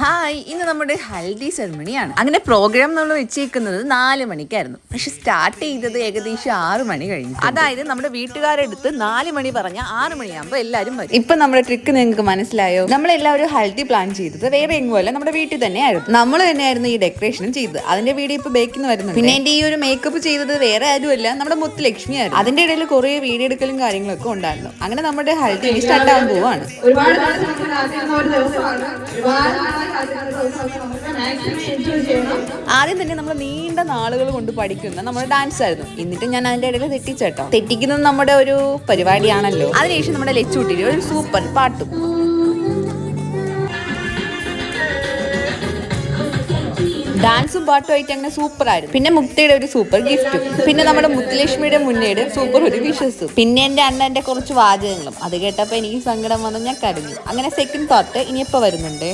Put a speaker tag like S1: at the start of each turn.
S1: Hi ഇന്ന് നമ്മുടെ ഹൽദി സെറമണിയാണ്. അങ്ങനെ പ്രോഗ്രാം നമ്മൾ വെച്ചേക്കുന്നത് നാല് മണിക്കായിരുന്നു. പക്ഷെ സ്റ്റാർട്ട് ചെയ്തത് ഏകദേശം ആറ് മണി കഴിഞ്ഞു അതായത് നമ്മുടെ വീട്ടുകാരെടുത്ത് നാല് മണി പറഞ്ഞ ആറ് മണിയാകുമ്പോൾ എല്ലാവരും വരും. ഇപ്പൊ നമ്മുടെ ട്രിക്ക് നിങ്ങൾക്ക് മനസ്സിലായോ? നമ്മളെല്ലാവരും ഹൽദി പ്ലാൻ ചെയ്തത് വേറെ എങ്ങുമല്ല നമ്മുടെ വീട്ടിൽ തന്നെയായിരുന്നു. നമ്മൾ തന്നെയായിരുന്നു ഈ ഡെക്കറേഷനും ചെയ്തത്. അതിന്റെ വീഡിയോ ഇപ്പൊ ബേക്കിന്ന് വരുന്നുണ്ട്. പിന്നെ എന്റെ ഈ ഒരു മേക്കപ്പ് ചെയ്തത് വേറെ ആരുമല്ല നമ്മുടെ മുത്തുലക്ഷ്മി ആയിരുന്നു. അതിന്റെ ഇടയിൽ കുറെ വീഡിയോ എടുക്കലും കാര്യങ്ങളൊക്കെ ഉണ്ടായിരുന്നു. അങ്ങനെ നമ്മുടെ ഹൽദി സ്റ്റാർട്ട് ആവാൻ പോവാണ്.
S2: ഒരുപാട്
S1: ആദ്യം തന്നെ നമ്മൾ നീണ്ട നാളുകൾ കൊണ്ട് പഠിക്കുന്ന നമ്മുടെ ഡാൻസ് ആയിരുന്നു. എന്നിട്ട് ഞാൻ അതിന്റെ ഇടയിൽ തെറ്റിച്ചേട്ടോ. തെറ്റിക്കുന്നത് നമ്മുടെ ഒരു പരിപാടിയാണല്ലോ. അതിനുശേഷം നമ്മുടെ ലെച്ചുട്ടിരി ഒരു സൂപ്പർ പാട്ടും. ഡാൻസും പാട്ടും ആയിട്ട് അങ്ങനെ സൂപ്പർ ആയിരുന്നു പിന്നെ മുക്തിയുടെ ഒരു സൂപ്പർ ഗിഫ്റ്റും. പിന്നെ നമ്മുടെ മുത്തുലക്ഷ്മിയുടെ മുന്നേട് സൂപ്പർ ഒരു വിശ്വസും പിന്നെ എന്റെ അണ്ണന്റെ കുറച്ച് വാചകങ്ങളും. അത് കേട്ടപ്പോൾ എനിക്ക് സങ്കടം വന്ന് ഞാൻ കരഞ്ഞു. അങ്ങനെ സെക്കൻഡ് പാർട്ട് ഇനിയിപ്പോ വരുന്നുണ്ട്.